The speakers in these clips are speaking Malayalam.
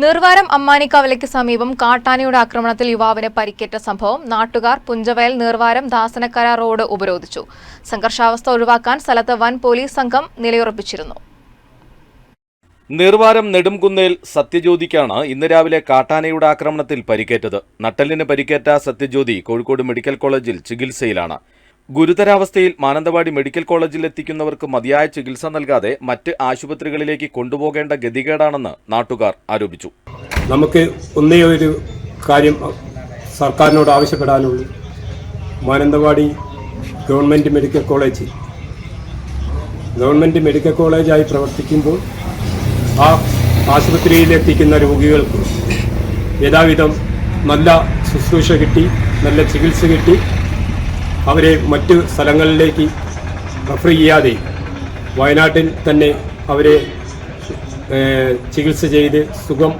നിർവാരം അമ്മാനിക്കവലയ്ക്ക് സമീപം കാട്ടാനയുടെ ആക്രമണത്തിൽ യുവാവിന് പരിക്കേറ്റ സംഭവം നാട്ടുകാർ പുഞ്ചവയൽ നിർവാരം ദാസനക്കര റോഡ് ഉപരോധിച്ചു. സംഘർഷാവസ്ഥ ഒഴിവാക്കാൻ സ്ഥലത്ത് വൻ പോലീസ് സംഘം നിലയുറപ്പിച്ചിരുന്നു. നിർവാരം നെടുംകുന്നേൽ സത്യജ്യോതിക്കാണ് ഇന്ന് രാവിലെ കാട്ടാനയുടെ ആക്രമണത്തിൽ പരിക്കേറ്റത്. നട്ടലിന് പരിക്കേറ്റ സത്യജ്യോതി കോഴിക്കോട് മെഡിക്കൽ കോളേജിൽ ചികിത്സയിലാണ്. ഗുരുതരാവസ്ഥയിൽ മാനന്തവാടി മെഡിക്കൽ കോളേജിൽ എത്തിക്കുന്നവർക്ക് മതിയായ ചികിത്സ നൽകാതെ മറ്റ് ആശുപത്രികളിലേക്ക് കൊണ്ടുപോകേണ്ട ഗതികേടാണെന്ന് നാട്ടുകാർ ആരോപിച്ചു. നമുക്ക് ഒന്നേ ഒരു കാര്യം സർക്കാരിനോട് ആവശ്യപ്പെടാനുള്ളൂ. Mananthavady government medical college. Government medical കോളേജായി പ്രവർത്തിക്കുമ്പോൾ ആ ആശുപത്രിയിൽ എത്തിക്കുന്ന രോഗികൾക്ക് യഥാവിധം നല്ല ശുശ്രൂഷ കിട്ടി നല്ല ചികിത്സ കിട്ടി അവരെ മറ്റ് സ്ഥലങ്ങളിലേക്ക് റഫർ ചെയ്യാതെ വയനാട്ടിൽ തന്നെ അവരെ ചികിത്സ ചെയ്ത് സുഖം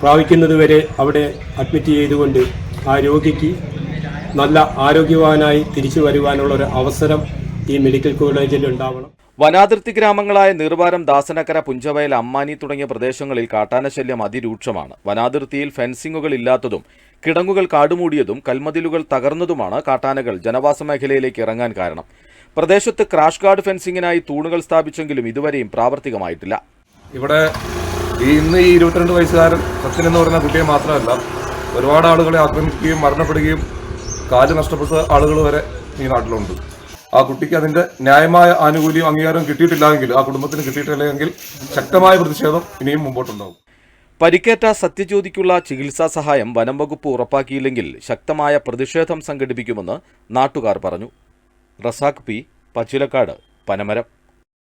പ്രാപിക്കുന്നതുവരെ അവിടെ അഡ്മിറ്റ് ചെയ്തുകൊണ്ട് ആ രോഗിക്ക് നല്ല ആരോഗ്യവാനായി തിരിച്ചു വരുവാനുള്ള ഒരു അവസരം ഈ മെഡിക്കൽ കോളേജിൽ ഉണ്ടാവണം. വനാതിർത്തി ഗ്രാമങ്ങളായ നീർവാരം ദാസനക്കര പുഞ്ചവയൽ അമ്മാനി തുടങ്ങിയ പ്രദേശങ്ങളിൽ കാട്ടാനശല്യം അതിരൂക്ഷമാണ്. വനാതിർത്തിയിൽ ഫെൻസിംഗുകൾ ഇല്ലാത്തതും കിടങ്ങുകൾ കാടുമൂടിയതും കൽമതിലുകൾ തകർന്നതുമാണ് കാട്ടാനകൾ ജനവാസ മേഖലയിലേക്ക് ഇറങ്ങാൻ കാരണം. പ്രദേശത്ത് ക്രാഷ് ഗാർഡ് ഫെൻസിങ്ങിനായി തൂണുകൾ സ്ഥാപിച്ചെങ്കിലും ഇതുവരെയും പ്രാവർത്തികമായിട്ടില്ല. ഇവിടെ ഇന്ന് ഈ ഇരുപത്തിരണ്ട് വയസ്സുകാരൻ സത്യൻ എന്ന് പറയുന്ന കുട്ടിയെ മാത്രമല്ല ഒരുപാട് ആളുകളെ ആക്രമിക്കുകയും മരണപ്പെടുകയും കാൽ നഷ്ടപ്പെട്ട ആളുകൾ വരെ ഈ നാട്ടിലുണ്ട്. ആ കുട്ടിക്ക് അതിന്റെ ന്യായമായ ആനുകൂല്യം അംഗീകാരം കിട്ടിയിട്ടില്ലെങ്കിൽ ആ കുടുംബത്തിന് കിട്ടിയിട്ടില്ലെങ്കിൽ ശക്തമായ പ്രതിഷേധം ഇനിയും മുമ്പോട്ടുണ്ടാവും പരിക്കേറ്റ സത്യജ്യോതിക്കുള്ള ചികിത്സാ സഹായം വനം വകുപ്പ് ഉറപ്പാക്കിയില്ലെങ്കിൽ ശക്തമായ പ്രതിഷേധം സംഘടിപ്പിക്കുമെന്ന് നാട്ടുകാർ പറഞ്ഞു. റസാഖ് പി പച്ചിലക്കാട് പനമരം.